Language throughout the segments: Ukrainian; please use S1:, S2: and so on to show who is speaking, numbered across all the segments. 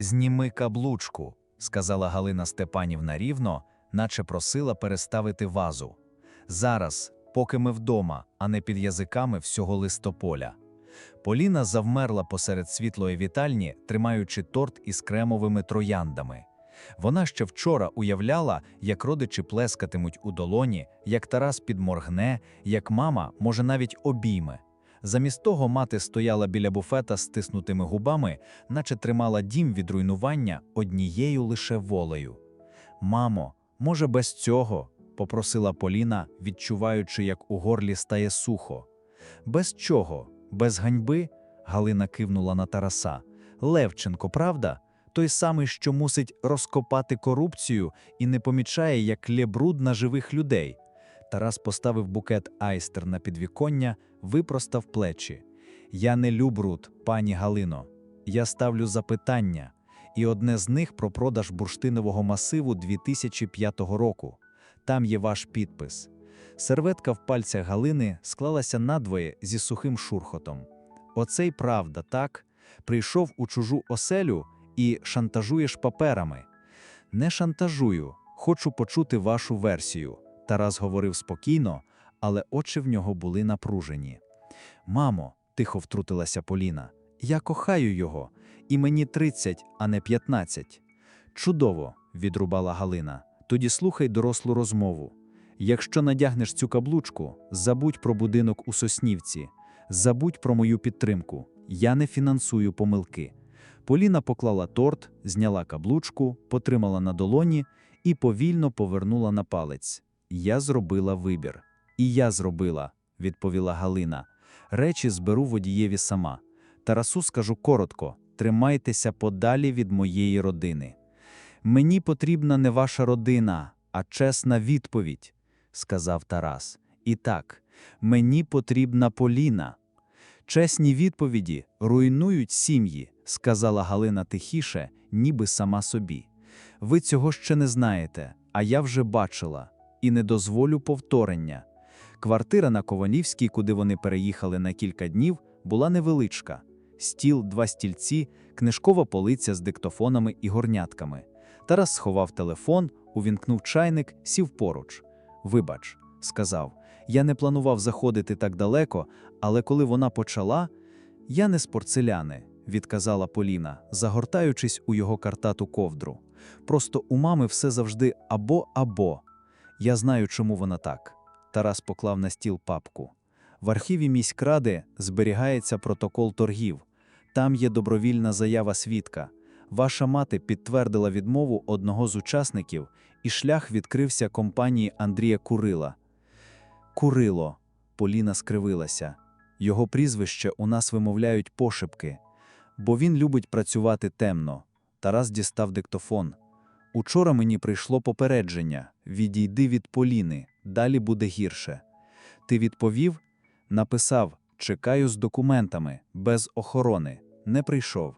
S1: Зніми каблучку, сказала Галина Степанівна рівно, наче просила переставити вазу. Зараз, поки ми вдома, а не під язиками всього листополя. Поліна завмерла посеред світлої вітальні, тримаючи торт із кремовими трояндами. Вона ще вчора уявляла, як родичі плескатимуть у долоні, як Тарас підморгне, як мама, може, навіть обійме. Замість того мати стояла біля буфета з стиснутими губами, наче тримала дім від руйнування однією лише волею. Мамо, може, без цього? попросила Поліна, відчуваючи, як у горлі стає сухо. Без чого? Без ганьби? Галина кивнула на Тараса. Левченко, правда? Той самий, що мусить розкопати корупцію і не помічає, як лє бруд на живих людей. Тарас поставив букет айстер на підвіконня, випростав плечі. Я не лю бруд, пані Галино. Я ставлю запитання, і одне з них про продаж бурштинового масиву 2005 року. Там є ваш підпис. Серветка в пальцях Галини склалася надвоє зі сухим шурхотом. Оцей правда, так? Прийшов у чужу оселю і шантажуєш паперами. Не шантажую, хочу почути вашу версію. Тарас говорив спокійно, але очі в нього були напружені. Мамо, тихо втрутилася Поліна, я кохаю його, і мені 30, а не 15. Чудово, відрубала Галина. Тоді слухай дорослу розмову. Якщо надягнеш цю каблучку, забудь про будинок у Соснівці, забудь про мою підтримку. Я не фінансую помилки. Поліна поклала торт, зняла каблучку, потримала на долоні і повільно повернула на палець. Я зробила вибір. І я зробила, відповіла Галина. Речі зберу водієві сама. Тарасу скажу коротко: тримайтеся подалі від моєї родини. Мені потрібна не ваша родина, а чесна відповідь, сказав Тарас. І так, мені потрібна Поліна. Чесні відповіді руйнують сім'ї, сказала Галина тихіше, ніби сама собі. Ви цього ще не знаєте, а я вже бачила і не дозволю повторення. Квартира на Кованівській, куди вони переїхали на кілька днів, була невеличка: стіл, два стільці, книжкова полиця з диктофонами і горнятками. Тарас сховав телефон, увімкнув чайник, сів поруч. Вибач, сказав, я не планував заходити так далеко, але коли вона почала, я не з порцеляни, відказала Поліна, загортаючись у його картату ковдру. Просто у мами все завжди або-або. Я знаю, чому вона так. Тарас поклав на стіл папку. В архіві міськради зберігається протокол торгів. Там є добровільна заява свідка. Ваша мати підтвердила відмову одного з учасників, і шлях відкрився компанії Андрія Курила. Курило. Поліна скривилася. Його прізвище у нас вимовляють пошепки, бо він любить працювати темно. Тарас дістав диктофон. Учора мені прийшло попередження: відійди від Поліни, далі буде гірше. Ти відповів? Написав: Чекаю з документами, без охорони. Не прийшов.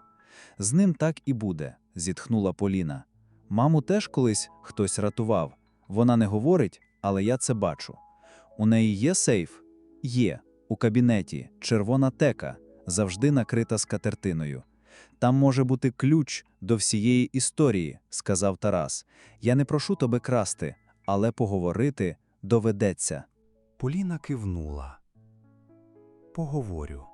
S1: З ним так і буде, зітхнула Поліна. Маму теж колись хтось рятував. Вона не говорить, але я це бачу. У неї є сейф? Є. У кабінеті червона тека, завжди накрита скатертиною. Там може бути ключ до всієї історії, сказав Тарас. Я не прошу тебе красти, але поговорити доведеться.
S2: Поліна кивнула. Поговорю.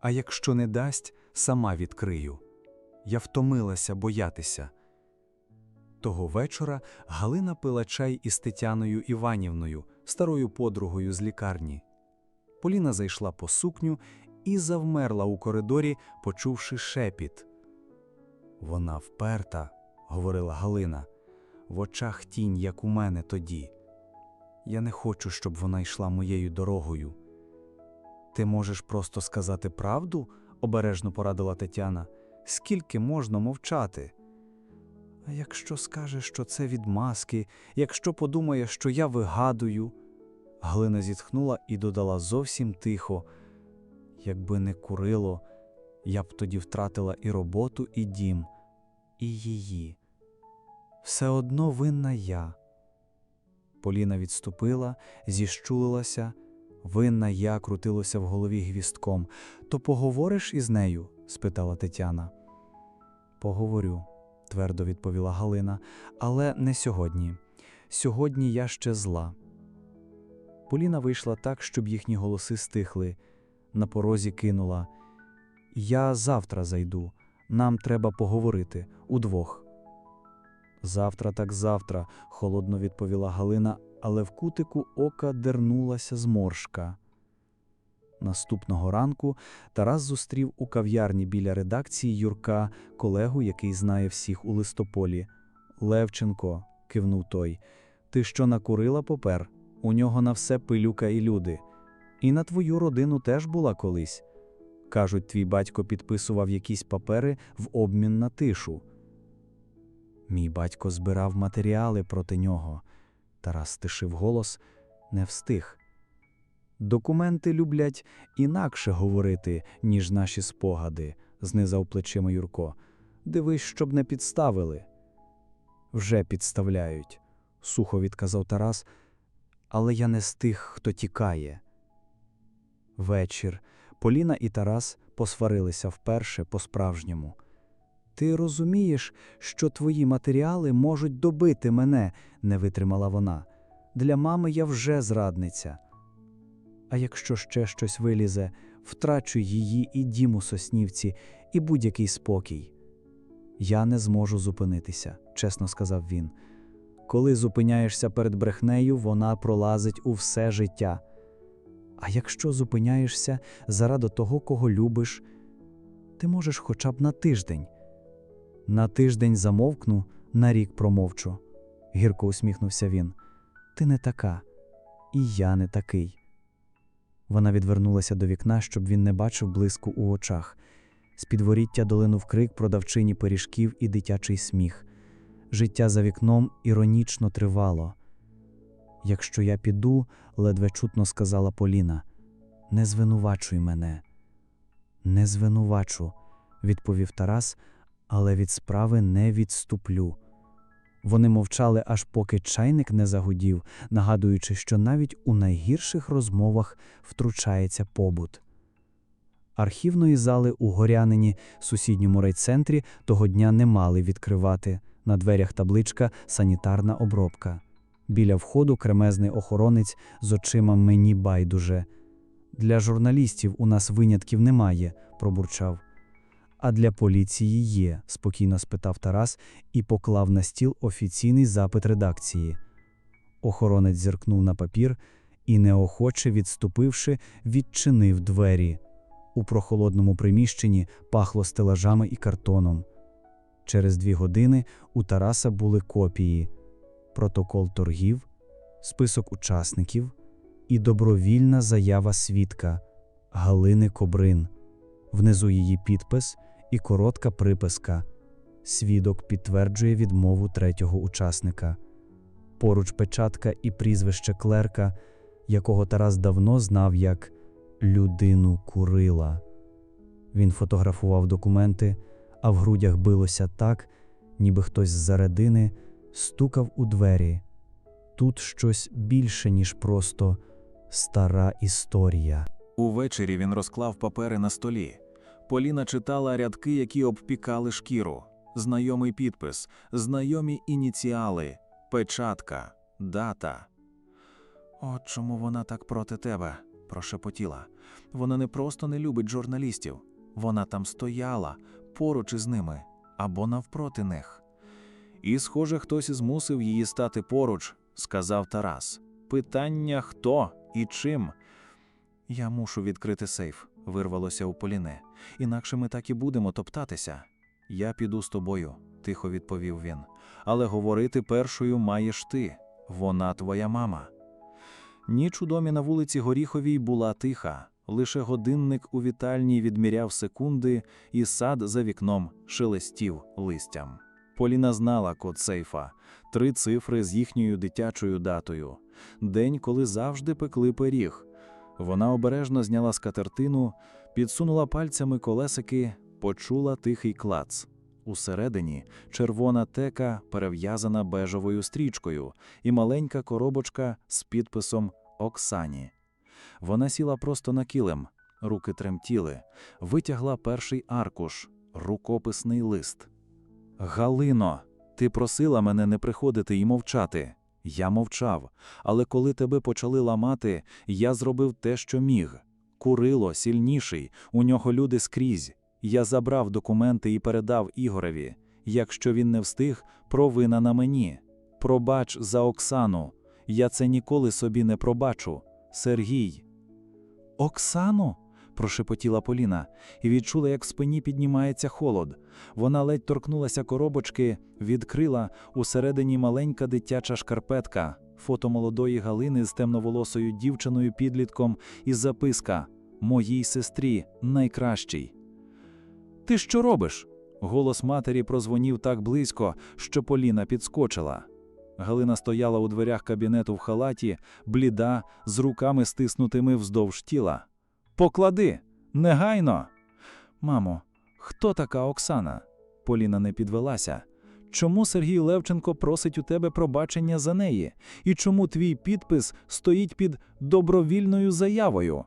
S2: А якщо не дасть, сама відкрию. Я втомилася боятися. Того вечора Галина пила чай із Тетяною Іванівною, старою подругою з лікарні. Поліна зайшла по сукню і завмерла у коридорі, почувши шепіт. Вона вперта, говорила Галина, в очах тінь, як у мене тоді. Я не хочу, щоб вона йшла моєю дорогою. Ти можеш просто сказати правду? обережно порадила Тетяна. Скільки можна мовчати? А якщо скаже, що це відмазки, якщо подумає, що я вигадую. Галина зітхнула і додала зовсім тихо. Якби не курило, я б тоді втратила і роботу, і дім, і її. Все одно винна я. Поліна відступила, зіщулилася, винна я крутилося в голові гвістком. То поговориш із нею? спитала Тетяна. Поговорю, твердо відповіла Галина, але не сьогодні. Сьогодні я ще зла. Поліна вийшла так, щоб їхні голоси стихли. На порозі кинула. Я завтра зайду. Нам треба поговорити удвох. Завтра так завтра, холодно відповіла Галина, але в кутику ока дернулася зморшка. Наступного ранку Тарас зустрів у кав'ярні біля редакції Юрка колегу, який знає всіх у листополі. Левченко, кивнув той. Ти що накурила попер? У нього на все пилюка і люди. І на твою родину теж була колись. Кажуть, твій батько підписував якісь папери в обмін на тишу. Мій батько збирав матеріали проти нього. Тарас стишив голос, не встиг. Документи люблять інакше говорити, ніж наші спогади, знизав плечима Юрко. Дивись, щоб не підставили. Вже підставляють, сухо відказав Тарас, але я не з тих, хто тікає. Вечір. Поліна і Тарас посварилися вперше по-справжньому. Ти розумієш, що твої матеріали можуть добити мене, не витримала вона. Для мами я вже зрадниця. А якщо ще щось вилізе, втрачу її і дім у Соснівці, і будь-який спокій. Я не зможу зупинитися, чесно сказав він. Коли зупиняєшся перед брехнею, вона пролазить у все життя. А якщо зупиняєшся заради того, кого любиш, ти можеш хоча б на тиждень. На тиждень замовкну, на рік промовчу. Гірко усміхнувся він. Ти не така, і я не такий. Вона відвернулася до вікна, щоб він не бачив блиску у очах. З підворіття долинув крик продавчині пиріжків і дитячий сміх. Життя за вікном іронічно тривало. Якщо я піду, ледве чутно сказала Поліна, не звинувачуй мене. Не звинувачу, відповів Тарас, але від справи не відступлю. Вони мовчали, аж поки чайник не загудів, нагадуючи, що навіть у найгірших розмовах втручається побут. Архівної зали у горянині, сусідньому райцентрі, того дня не мали відкривати. На дверях табличка санітарна обробка. Біля входу кремезний охоронець з очима мені байдуже. Для журналістів у нас винятків немає, пробурчав. А для поліції є, спокійно спитав Тарас і поклав на стіл офіційний запит редакції. Охоронець зіркнув на папір і, неохоче відступивши, відчинив двері. У прохолодному приміщенні пахло стелажами і картоном. Через дві години у Тараса були копії, протокол торгів, список учасників і добровільна заява свідка Галини Кобрин. Внизу її підпис і коротка приписка. Свідок підтверджує відмову третього учасника. Поруч печатка і прізвище клерка, якого Тарас давно знав як людину Курила. Він фотографував документи, а в грудях билося так, ніби хтось з стукав у двері. Тут щось більше, ніж просто стара історія.
S1: Увечері він розклав папери на столі. Поліна читала рядки, які обпікали шкіру. Знайомий підпис, знайомі ініціали, печатка, дата. От чому вона так проти тебе, прошепотіла. Вона не просто не любить журналістів, вона там стояла поруч із ними або навпроти них. І, схоже, хтось змусив її стати поруч, сказав Тарас. Питання хто і чим. Я мушу відкрити сейф, вирвалося у Поліне. Інакше ми так і будемо топтатися. Я піду з тобою, тихо відповів він. Але говорити першою маєш ти. Вона твоя мама. Ніч у домі на вулиці Горіховій була тиха. Лише годинник у вітальні відміряв секунди, і сад за вікном шелестів листям. Поліна знала код сейфа, три цифри з їхньою дитячою датою, день, коли завжди пекли пиріг. Вона обережно зняла скатертину, підсунула пальцями колесики, почула тихий клац. Усередині червона тека, перев'язана бежевою стрічкою, і маленька коробочка з підписом Оксані. Вона сіла просто на килим, руки тремтіли, витягла перший аркуш, рукописний лист.
S2: Галино, ти просила мене не приходити і мовчати. Я мовчав, але коли тебе почали ламати, я зробив те, що міг. Курило сильніший, у нього люди скрізь. Я забрав документи і передав Ігореві. Якщо він не встиг, провина на мені. Пробач за Оксану. Я це ніколи собі не пробачу. Сергій. Оксану? Прошепотіла Поліна і відчула, як в спині піднімається холод. Вона ледь торкнулася коробочки, відкрила усередині маленька дитяча шкарпетка, фото молодої Галини з темноволосою дівчиною підлітком і записка Моїй сестрі найкращій. Ти що робиш? Голос матері прозвонів так близько, що Поліна підскочила. Галина стояла у дверях кабінету в халаті, бліда, з руками стиснутими вздовж тіла. Поклади, негайно. Мамо, хто така Оксана? Поліна не підвелася. Чому Сергій Левченко просить у тебе пробачення за неї? І чому твій підпис стоїть під добровільною заявою?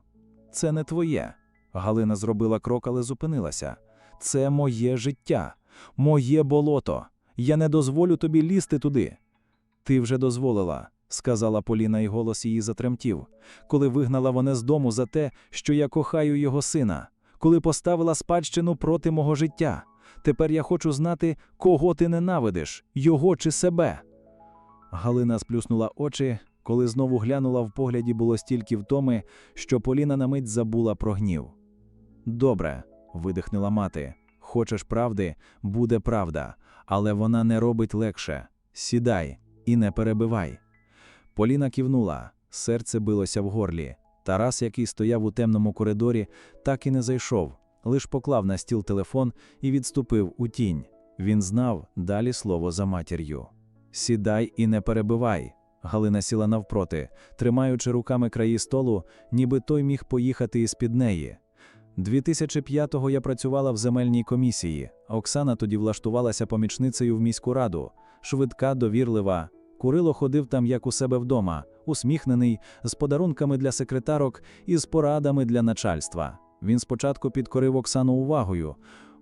S2: Це не твоє. Галина зробила крок, але зупинилася. Це моє життя, моє болото. Я не дозволю тобі лізти туди. Ти вже дозволила, сказала Поліна, і голос її затремтів, коли вигнала мене з дому за те, що я кохаю його сина, коли поставила спадщину проти мого життя. Тепер я хочу знати, кого ти ненавидиш, його чи себе. Галина сплюснула очі, коли знову глянула в погляді було стільки втоми, що Поліна на мить забула про гнів. Добре, видихнула мати. Хочеш правди, буде правда, але вона не робить легше. Сідай і не перебивай. Поліна кивнула, серце билося в горлі. Тарас, який стояв у темному коридорі, так і не зайшов, лиш поклав на стіл телефон і відступив у тінь. Він знав далі слово за матір'ю. Сідай і не перебивай. Галина сіла навпроти, тримаючи руками краї столу, ніби той міг поїхати із-під неї. 2005-го я працювала в земельній комісії. Оксана тоді влаштувалася помічницею в міську раду. Швидка, довірлива. Курило ходив там, як у себе вдома, усміхнений, з подарунками для секретарок і з порадами для начальства. Він спочатку підкорив Оксану увагою.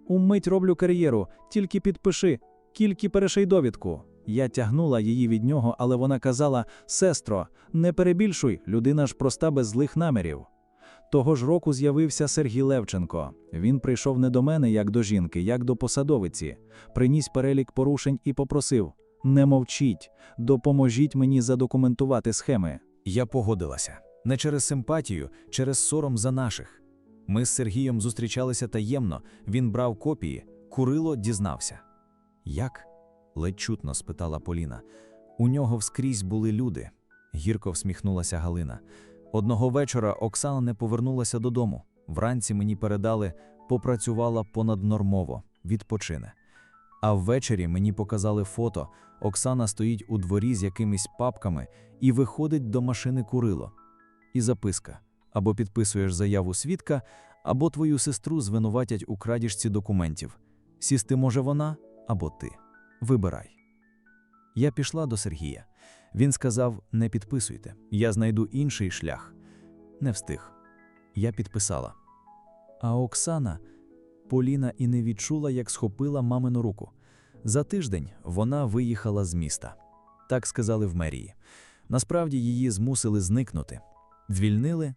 S2: Умить роблю кар'єру, тільки підпиши, тільки переший довідку. Я тягнула її від нього, але вона казала: Сестро, не перебільшуй, людина ж проста без злих намірів. Того ж року з'явився Сергій Левченко. Він прийшов не до мене, як до жінки, як до посадовиці, приніс перелік порушень і попросив: не мовчіть, допоможіть мені задокументувати схеми.
S1: Я погодилася. Не через симпатію, через сором за наших. Ми з Сергієм зустрічалися таємно, він брав копії, Курило дізнався. Як? ледь чутно спитала Поліна. У нього вскрізь були люди. Гірко всміхнулася Галина. Одного вечора Оксана не повернулася додому. Вранці мені передали, попрацювала понаднормово, відпочине. А ввечері мені показали фото. Оксана стоїть у дворі з якимись папками і виходить до машини Курило. І записка: або підписуєш заяву свідка, або твою сестру звинуватять у крадіжці документів. Сісти може вона або ти. Вибирай. Я пішла до Сергія. Він сказав: не підписуйте, я знайду інший шлях. Не встиг. Я підписала. А Оксана, Поліна і не відчула, як схопила мамину руку. За тиждень вона виїхала з міста. Так сказали в мерії. Насправді її змусили зникнути. Звільнили,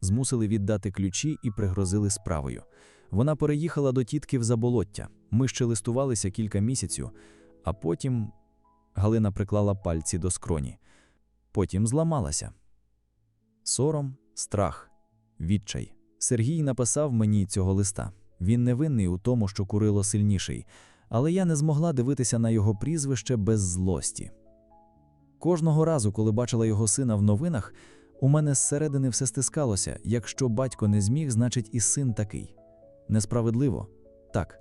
S1: змусили віддати ключі і пригрозили справою. Вона переїхала до тітки в заболоття. Ми ще листувалися кілька місяців, а потім Галина приклала пальці до скроні. Потім зламалася. Сором, страх, відчай. Сергій написав мені цього листа. Він не винний у тому, що Курило сильніший, але я не змогла дивитися на його прізвище без злості. Кожного разу, коли бачила його сина в новинах, у мене зсередини все стискалося. Якщо батько не зміг, значить і син такий. Несправедливо? Так.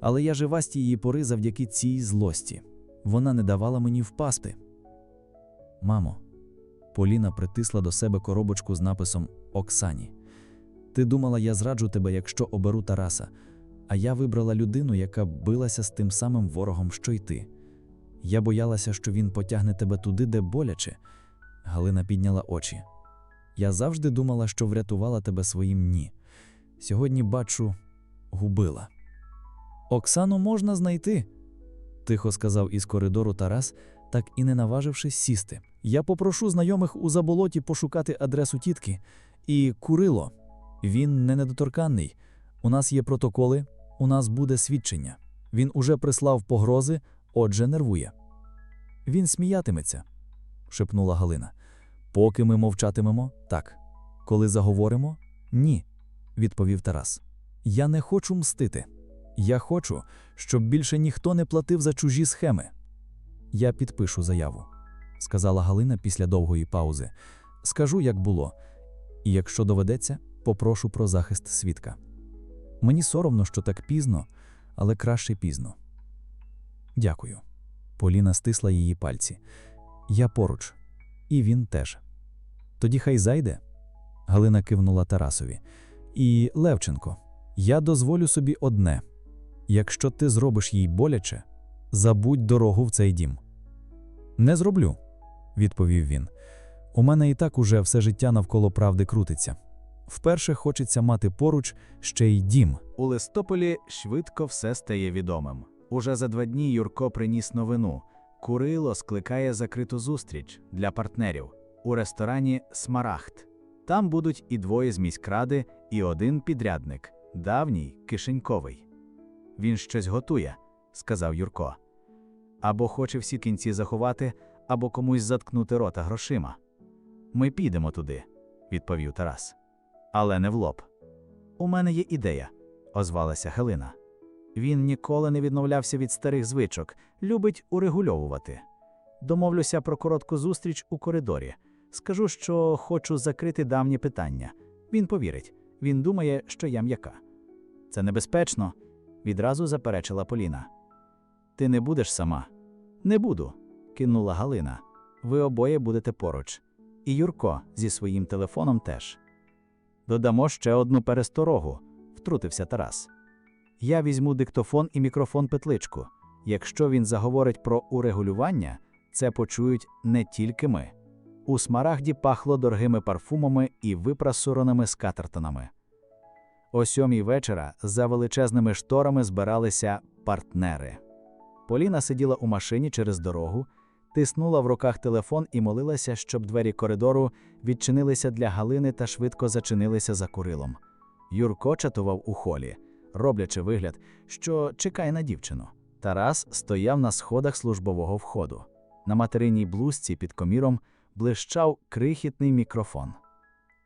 S1: Але я жива з тієї пори завдяки цій злості. Вона не давала мені впасти. Мамо, Поліна притисла до себе коробочку з написом Оксані. Ти думала, я зраджу тебе, якщо оберу Тараса, а я вибрала людину, яка билася з тим самим ворогом, що й ти. Я боялася, що він потягне тебе туди, де боляче. Галина підняла очі. Я завжди думала, що врятувала тебе своїм ні. Сьогодні бачу, губила. Оксану можна знайти,
S3: тихо сказав із коридору Тарас, так і не наважившись сісти. Я попрошу знайомих у заболоті пошукати адресу тітки. І Курило. Він не недоторканний. У нас є протоколи, у нас буде свідчення. Він уже прислав погрози, отже, нервує. Він сміятиметься, шепнула Галина. Поки ми мовчатимемо, так. Коли заговоримо, ні, відповів Тарас. Я не хочу мстити. Я хочу, щоб більше ніхто не платив за чужі схеми. Я підпишу заяву, сказала Галина після довгої паузи. Скажу, як було, і якщо доведеться, попрошу про захист свідка. Мені соромно, що так пізно, але краще пізно. Дякую. Поліна стисла її пальці. Я поруч, і він теж. Тоді хай зайде. Галина кивнула Тарасові. І Левченко, я дозволю собі одне: якщо ти зробиш їй боляче, забудь дорогу в цей дім. Не зроблю, відповів він. У мене і так уже все життя навколо правди крутиться. Вперше хочеться мати поруч ще й дім.
S1: У листополі швидко все стає відомим. Уже за два дні Юрко приніс новину. Курило скликає закриту зустріч для партнерів у ресторані Смарагд. Там будуть і двоє з міськради, і один підрядник, давній кишеньковий. Він щось готує, сказав Юрко. Або хоче всі кінці заховати, або комусь заткнути рота грошима. Ми підемо туди, відповів Тарас. Але не в лоб. У мене є ідея, озвалася Хелина. Він ніколи не відмовлявся від старих звичок, любить урегульовувати. Домовлюся про коротку зустріч у коридорі. Скажу, що хочу закрити давнє питання. Він повірить. Він думає, що я м'яка. Це небезпечно, відразу заперечила Поліна. Ти не будеш сама. Не буду, кинула Галина. Ви обоє будете поруч. І Юрко зі своїм телефоном теж. Додамо ще одну пересторогу, втрутився Тарас. Я візьму диктофон і мікрофон петличку. Якщо він заговорить про урегулювання, це почують не тільки ми. У смарагді пахло дорогими парфумами і випрасураними скатертонами. О сьомій вечора за величезними шторами збиралися партнери. Поліна сиділа у машині через дорогу, тиснула в руках телефон і молилася, щоб двері коридору відчинилися для Галини та швидко зачинилися за курилом. Юрко чатував у холі, роблячи вигляд, що чекає на дівчину. Тарас стояв на сходах службового входу. На материній блузці під коміром блищав крихітний мікрофон.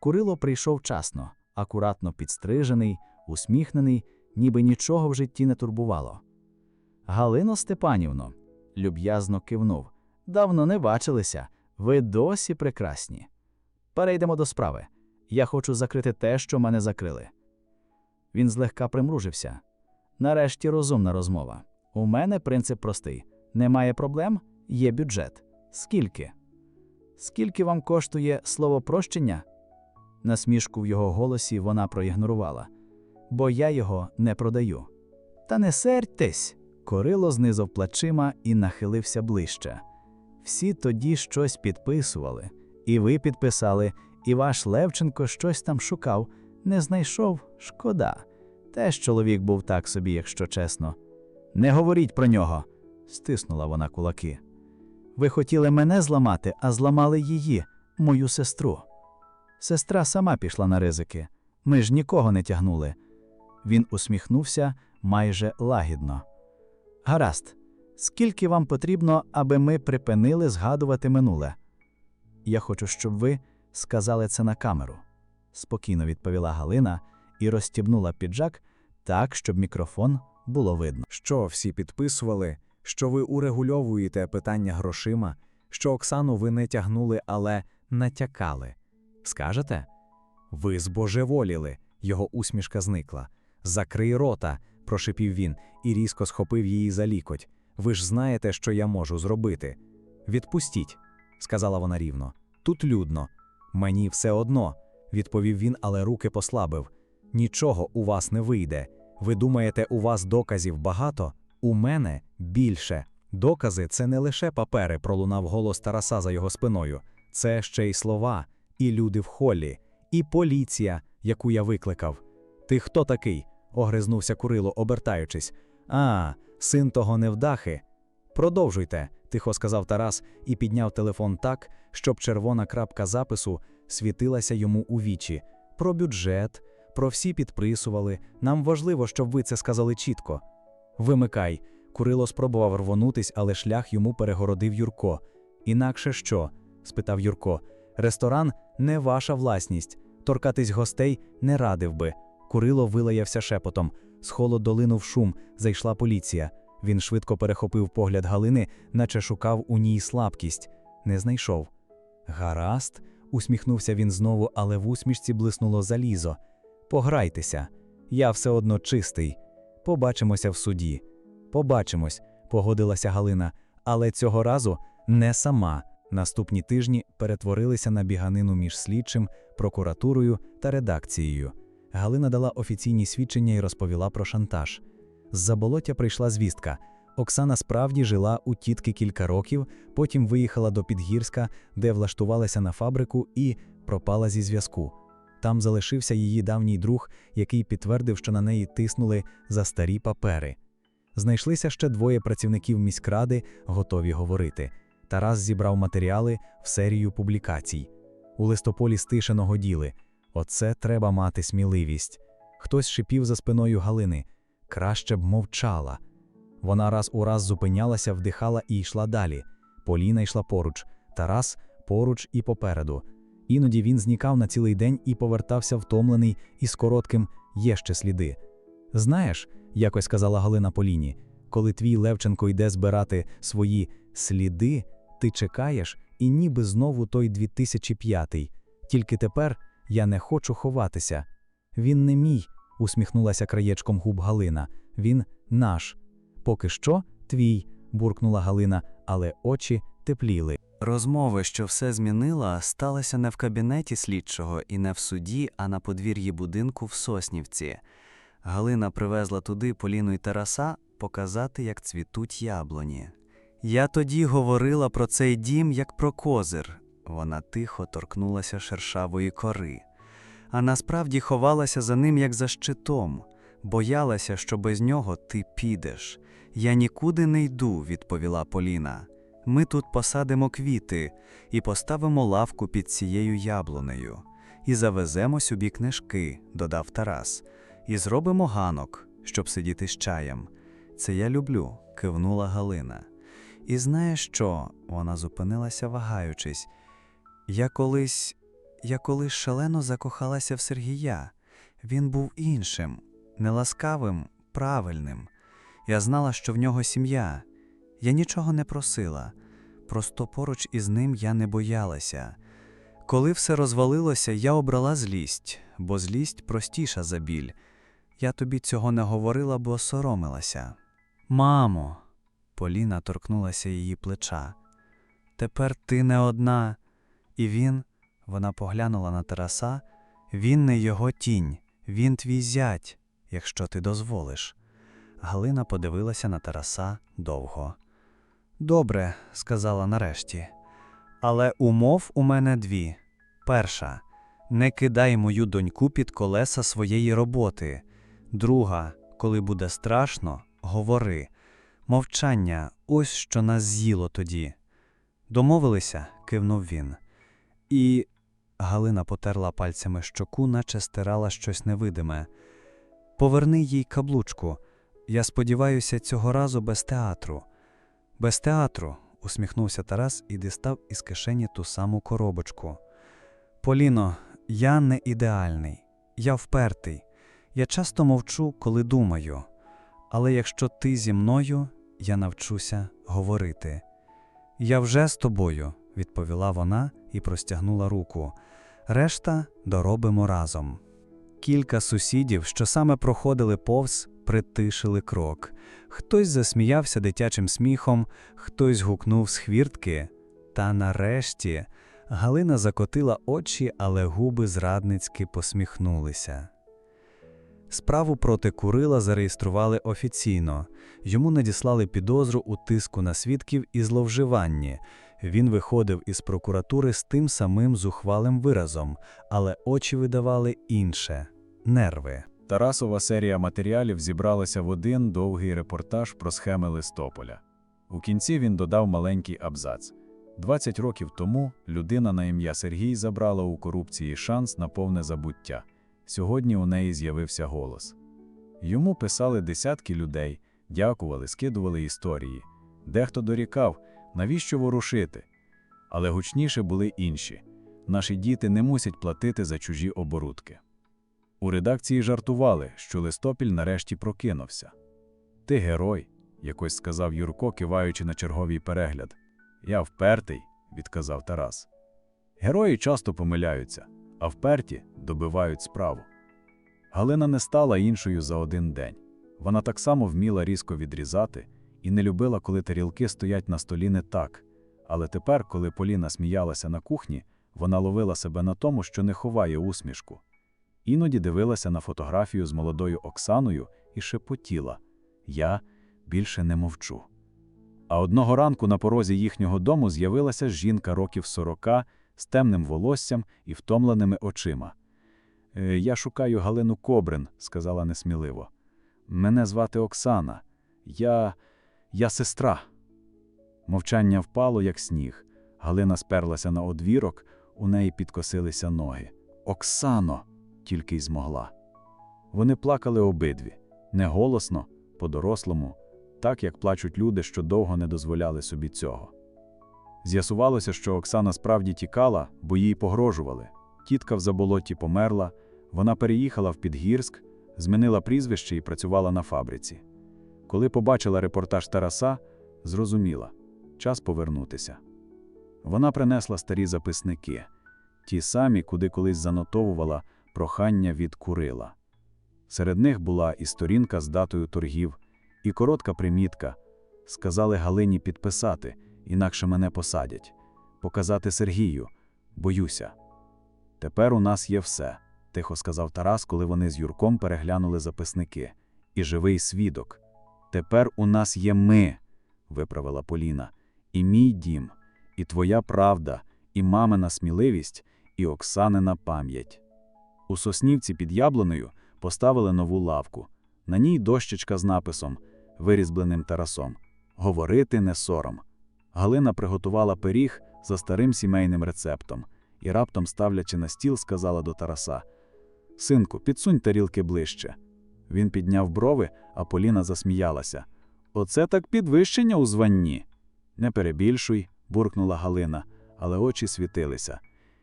S1: Курило прийшов вчасно, акуратно підстрижений, усміхнений, ніби нічого в житті не турбувало. Галино Степанівно, люб'язно кивнув. Давно не бачилися. Ви досі прекрасні. Перейдемо до справи. Я хочу закрити те, що мене закрили. Він злегка примружився. Нарешті розумна розмова. У мене принцип простий: немає проблем, є бюджет. Скільки? Скільки вам коштує слово прощення? Насмішку в його голосі вона проігнорувала. Бо я його не продаю. Та не сердьтесь. Корило знизав плечима і нахилився ближче. Всі тоді щось підписували, і ви підписали, і ваш Левченко щось там шукав, не знайшов, шкода. Теж чоловік був так собі, якщо чесно. Не говоріть про нього, стиснула вона кулаки. Ви хотіли мене зламати, а зламали її, мою сестру. Сестра сама пішла на ризики. Ми ж нікого не тягнули. Він усміхнувся майже лагідно. Гаразд, скільки вам потрібно, аби ми припинили згадувати минуле? Я хочу, щоб ви сказали це на камеру, спокійно відповіла Галина і розстібнула піджак так, щоб мікрофон було видно.
S2: Що всі підписували, що ви урегульовуєте питання грошима, що Оксану ви не тягнули, але натякали. Скажете? Ви збожеволіли, його усмішка зникла. Закрий рота, прошипів він і різко схопив її за лікоть. Ви ж знаєте, що я можу зробити. Відпустіть, сказала вона рівно. Тут людно. Мені все одно, відповів він, але руки послабив. Нічого у вас не вийде. Ви думаєте, у вас доказів багато? У мене більше. Докази це не лише папери, пролунав голос Тараса за його спиною. Це ще й слова, і люди в холі, і поліція, яку я викликав. Ти хто такий? огризнувся Курило, обертаючись. А, син того невдахи.
S3: Продовжуйте, тихо сказав Тарас і підняв телефон так, щоб червона крапка запису світилася йому у вічі. Про бюджет, про всі підписували. Нам важливо, щоб ви це сказали чітко. Вимикай. Курило спробував рвонутись, але шлях йому перегородив Юрко. Інакше що? спитав Юрко. Ресторан не ваша власність. Торкатись гостей не радив би. Курило вилаявся шепотом. З холод долинув шум, зайшла поліція. Він швидко перехопив погляд Галини, наче шукав у ній слабкість. Не знайшов. Гаразд, усміхнувся він знову, але в усмішці блиснуло залізо. Пограйтеся, я все одно чистий. Побачимося в суді. Побачимось, погодилася Галина, але цього разу не сама. Наступні тижні перетворилися на біганину між слідчим, прокуратурою та редакцією. Галина дала офіційні свідчення і розповіла про шантаж. З заболоття прийшла звістка. Оксана справді жила у тітки кілька років, потім виїхала до Підгірська, де влаштувалася на фабрику і пропала зі зв'язку. Там залишився її давній друг, який підтвердив, що на неї тиснули за старі папери. Знайшлися ще двоє працівників міськради, готові говорити. Тарас зібрав матеріали в серію публікацій. У листополі стишеного діли. Оце треба мати сміливість. Хтось шипів за спиною Галини. Краще б мовчала. Вона раз у раз зупинялася, вдихала і йшла далі. Поліна йшла поруч, Тарас поруч і попереду. Іноді він знікав на цілий день і повертався втомлений і з коротким є ще сліди. Знаєш, якось сказала Галина Поліні, коли твій Левченко йде збирати свої сліди, ти чекаєш, і ніби знову той 2005-й. Тільки тепер я не хочу ховатися. Він не мій, усміхнулася краєчком губ Галина. Він наш. Поки що твій, буркнула Галина, але очі тепліли.
S4: Розмови, що все змінила, сталися не в кабінеті слідчого і не в суді, а на подвір'ї будинку в Соснівці. Галина привезла туди Поліну й Тараса показати, як цвітуть яблуні. Я тоді говорила про цей дім як про козир. Вона тихо торкнулася шершавої кори. А насправді ховалася за ним як за щитом, боялася, що без нього ти підеш. Я нікуди не йду, відповіла Поліна. Ми тут посадимо квіти і поставимо лавку під цією яблунею, і завеземо сюди книжки, додав Тарас, і зробимо ганок, щоб сидіти з чаєм. Це я люблю, кивнула Галина. І знаєш що? Вона зупинилася, вагаючись. Я колись, я колись шалено закохалася в Сергія. Він був іншим, неласкавим, правильним. Я знала, що в нього сім'я. Я нічого не просила, просто поруч із ним я не боялася. Коли все розвалилося, я обрала злість, бо злість простіша за біль. Я тобі цього не говорила, бо соромилася. Мамо, Поліна торкнулася її плеча. Тепер ти не одна. І він, вона поглянула на Тараса, він не його тінь, він твій зять, якщо ти дозволиш. Галина подивилася на Тараса довго. Добре, сказала нарешті. Але умов у мене дві. Перша не кидай мою доньку під колеса своєї роботи. Друга, коли буде страшно, говори. Мовчання ось що нас з'їло тоді. Домовилися, кивнув він. І Галина потерла пальцями щоку, наче стирала щось невидиме. Поверни їй каблучку. Я сподіваюся, цього разу без театру. Без театру, усміхнувся Тарас і дістав із кишені ту саму коробочку. Поліно, я не ідеальний, я впертий. Я часто мовчу, коли думаю. Але якщо ти зі мною, я навчуся говорити. Я вже з тобою, відповіла вона і простягнула руку. Решта доробимо разом. Кілька сусідів, що саме проходили повз, притишили крок. Хтось засміявся дитячим сміхом, хтось гукнув з хвіртки. Та нарешті Галина закотила очі, але губи зрадницьки посміхнулися. Справу проти Курила зареєстрували офіційно. Йому надіслали підозру у тиску на свідків і зловживанні. Він виходив із прокуратури з тим самим зухвалим виразом, але очі видавали інше нерви.
S1: Тарасова серія матеріалів зібралася в один довгий репортаж про схеми Листополя.
S5: У кінці він додав маленький абзац. 20 років тому людина на ім'я Сергій забрала у корупції шанс на повне забуття. Сьогодні у неї з'явився голос. Йому писали десятки людей, дякували, скидували історії. Дехто дорікав, навіщо ворушити. Але гучніше були інші. Наші діти не мусять платити за чужі оборудки. У редакції жартували, що Листопіль нарешті прокинувся. Ти герой, якось сказав Юрко, киваючи на черговий перегляд. Я впертий, відказав Тарас. Герої часто помиляються, а вперті добивають справу. Галина не стала іншою за один день. Вона так само вміла різко відрізати і не любила, коли тарілки стоять на столі не так. Але тепер, коли Поліна сміялася на кухні, вона ловила себе на тому, що не ховає усмішку. Іноді дивилася на фотографію з молодою Оксаною і шепотіла Я більше не мовчу. А одного ранку на порозі їхнього дому з'явилася жінка років сорока з темним волоссям і втомленими очима. «Е, Я шукаю Галину Кобрин, сказала несміливо. Мене звати Оксана. Я. я сестра. Мовчання впало, як сніг. Галина сперлася на одвірок, у неї підкосилися ноги. Оксано, тільки й змогла. Вони плакали обидві, не голосно, по-дорослому, так як плачуть люди, що довго не дозволяли собі цього. З'ясувалося, що Оксана справді тікала, бо їй погрожували. Тітка в заболоті померла, вона переїхала в Підгірськ, змінила прізвище і працювала на фабриці. Коли побачила репортаж Тараса, зрозуміла час повернутися. Вона принесла старі записники, ті самі, куди колись занотовувала прохання від Курила. Серед них була і сторінка з датою торгів, і коротка примітка. Сказали Галині підписати, інакше мене посадять. Показати Сергію. Боюся. Тепер у нас є все, тихо сказав Тарас, коли вони з Юрком переглянули записники. І живий свідок. Тепер у нас є ми, виправила Поліна, і мій дім, і твоя правда, і мамина сміливість, і Оксанина пам'ять. У соснівці під яблуною поставили нову лавку. На ній дощечка з написом, вирізбленим Тарасом Говорити не сором. Галина приготувала пиріг за старим сімейним рецептом і раптом, ставлячи на стіл, сказала до Тараса: Синку, підсунь тарілки ближче. Він підняв брови, а Поліна засміялася. Оце так підвищення у званні. Не перебільшуй, буркнула Галина, але очі світилися.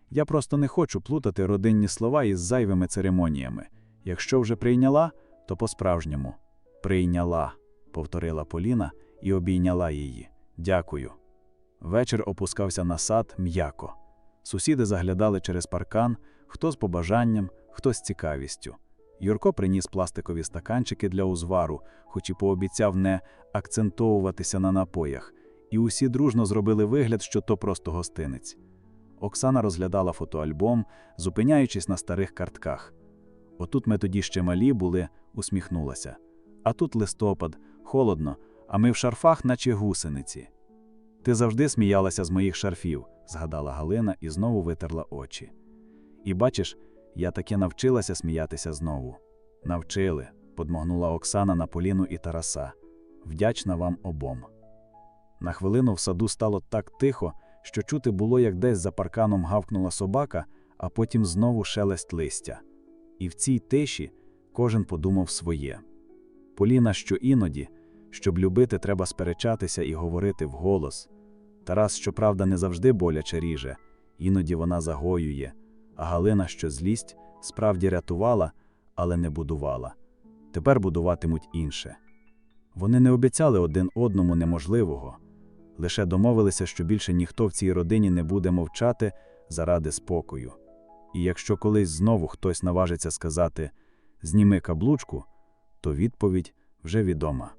S5: Я просто не хочу плутати родинні слова із зайвими церемоніями. Якщо вже прийняла, то по-справжньому. Прийняла, повторила Поліна і обійняла її. Дякую. Вечір опускався на сад м'яко. Сусіди заглядали через паркан, хто з побажанням, хто з цікавістю. Юрко приніс пластикові стаканчики для узвару, хоч і пообіцяв не акцентовуватися на напоях, і усі дружно зробили вигляд, що то просто гостинець. Оксана розглядала фотоальбом, зупиняючись на старих картках. Отут ми тоді ще малі були, усміхнулася. А тут листопад, холодно, а ми в шарфах, наче гусениці. Ти завжди сміялася з моїх шарфів, згадала Галина і знову витерла очі. І бачиш, я таки навчилася сміятися знову. Навчили, подмогнула Оксана на Поліну і Тараса. Вдячна вам обом. На хвилину в саду стало так тихо, що чути було, як десь за парканом гавкнула собака, а потім знову шелест листя. І в цій тиші кожен подумав своє. Поліна, що іноді, щоб любити, треба сперечатися і говорити вголос. Тарас, щоправда, не завжди боляче ріже, іноді вона загоює, а Галина, що злість, справді рятувала, але не будувала. Тепер будуватимуть інше. Вони не обіцяли один одному неможливого, лише домовилися, що більше ніхто в цій родині не буде мовчати заради спокою. І якщо колись знову хтось наважиться сказати зніми каблучку, то відповідь вже відома.